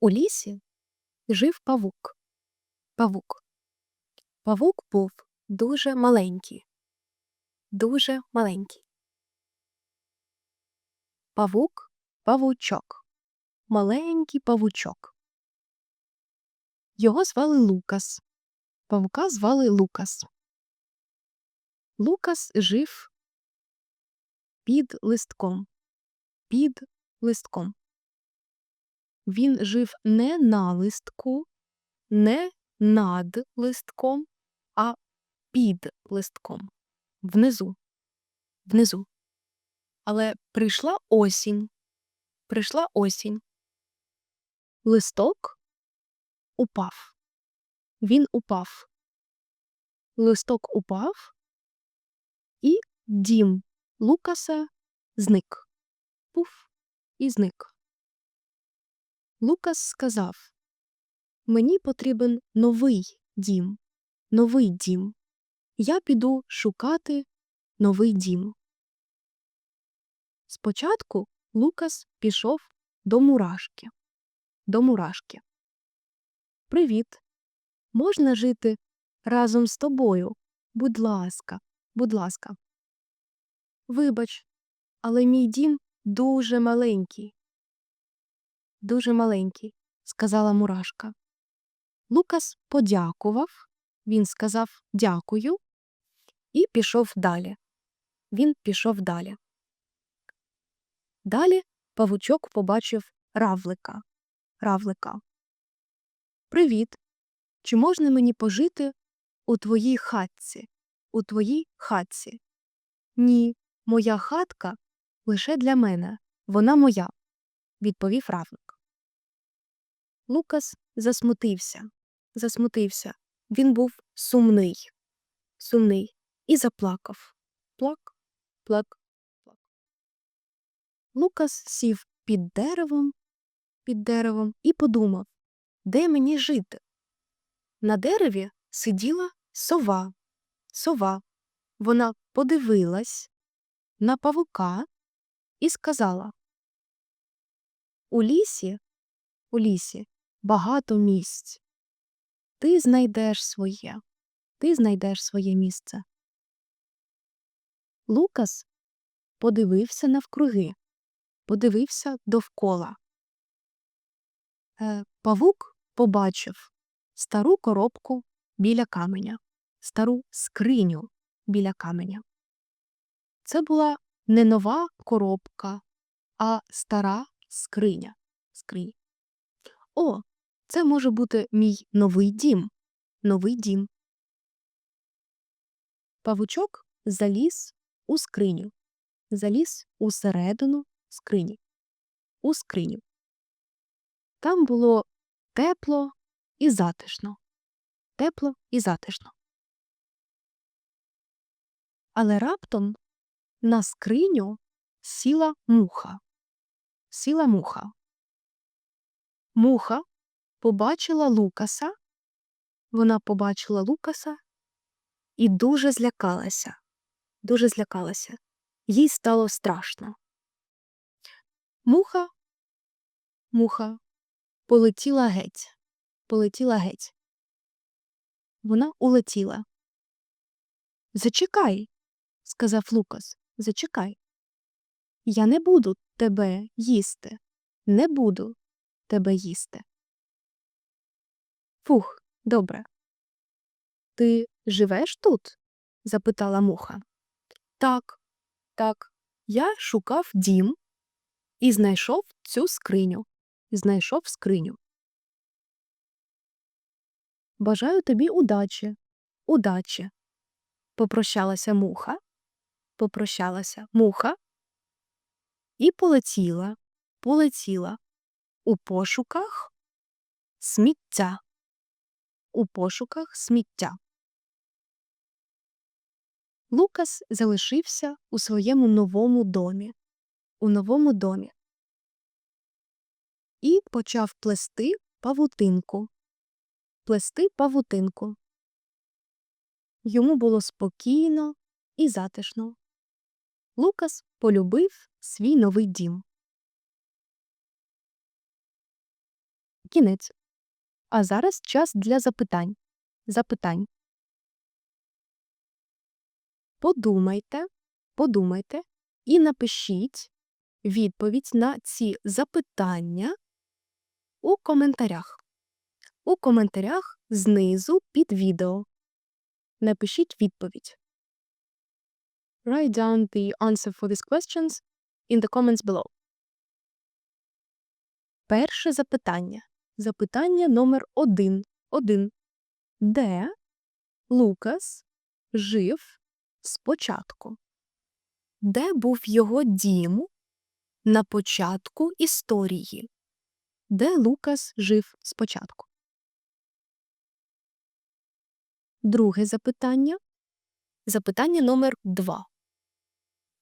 У лісі жив павук. Павук. Павук був дуже маленький. Дуже маленький. Павук павучок. Маленький павучок. Його звали Лукас. Павука звали Лукас. Лукас жив під листком. Під листком. Він жив не на листку, не над листком, а під листком. Внизу. Внизу. Але прийшла осінь. Прийшла осінь. Листок упав. Він упав. Листок упав, і дім Лукаса зник. Пуф і зник. Лукас сказав Мені потрібен новий дім. Новий дім. Я піду шукати новий дім. Спочатку Лукас пішов до мурашки. До мурашки. Привіт. Можна жити разом з тобою? Будь ласка, будь ласка. Вибач, але мій дім дуже маленький. Дуже маленький, сказала мурашка. Лукас подякував, він сказав дякую і пішов далі. Він пішов далі. Далі павучок побачив равлика. Равлика. Привіт. Чи можна мені пожити у твоїй хатці? У твоїй хатці? Ні, моя хатка лише для мене. Вона моя, відповів равлик. Лукас засмутився. Засмутився. Він був сумний. Сумний. І заплакав. Плак, плак, плак. Лукас сів під деревом, під деревом і подумав, де мені жити. На дереві сиділа сова. Сова. Вона подивилась на павука і сказала У лісі, у лісі багато місць. Ти знайдеш своє, ти знайдеш своє місце. Лукас подивився навкруги, подивився довкола. Е, Павук побачив стару коробку біля каменя, стару скриню біля каменя. Це була не нова коробка, а стара скриня. скриня. О, це може бути мій новий дім. Новий дім. Павучок заліз у скриню, заліз усередину скрині, у скриню. Там було тепло і затишно. Тепло і затишно. Але раптом на скриню сіла муха. Сіла муха. Муха побачила Лукаса. Вона побачила Лукаса і дуже злякалася. Дуже злякалася. Їй стало страшно. Муха, муха полетіла геть, полетіла геть. Вона улетіла. Зачекай, сказав Лукас, зачекай. Я не буду тебе їсти, не буду тебе їсти. Фух, добре. Ти живеш тут? запитала муха. Так, так, я шукав дім і знайшов цю скриню. Знайшов скриню. Бажаю тобі удачі, удачі. Попрощалася муха, попрощалася муха і полетіла, полетіла у пошуках сміття, у пошуках сміття. Лукас залишився у своєму новому домі, у новому домі і почав плести павутинку, плести павутинку. Йому було спокійно і затишно. Лукас полюбив свій новий дім. Кінець. А зараз час для запитань. Запитань. Подумайте, подумайте і напишіть відповідь на ці запитання у коментарях. У коментарях знизу під відео. Напишіть відповідь. Write down the answer for these questions in the comments below. Перше запитання. Запитання номер один. Один. Де Лукас жив спочатку? Де був його дім на початку історії? Де Лукас жив спочатку? Друге запитання. Запитання номер два.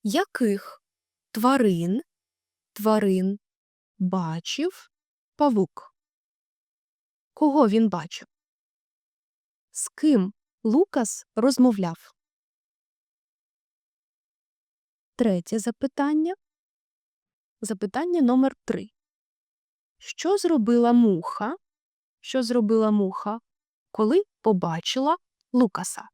Яких тварин тварин бачив павук? Кого він бачив? З ким Лукас розмовляв? Третє запитання. Запитання номер три. Що зробила муха? Що зробила муха, коли побачила Лукаса?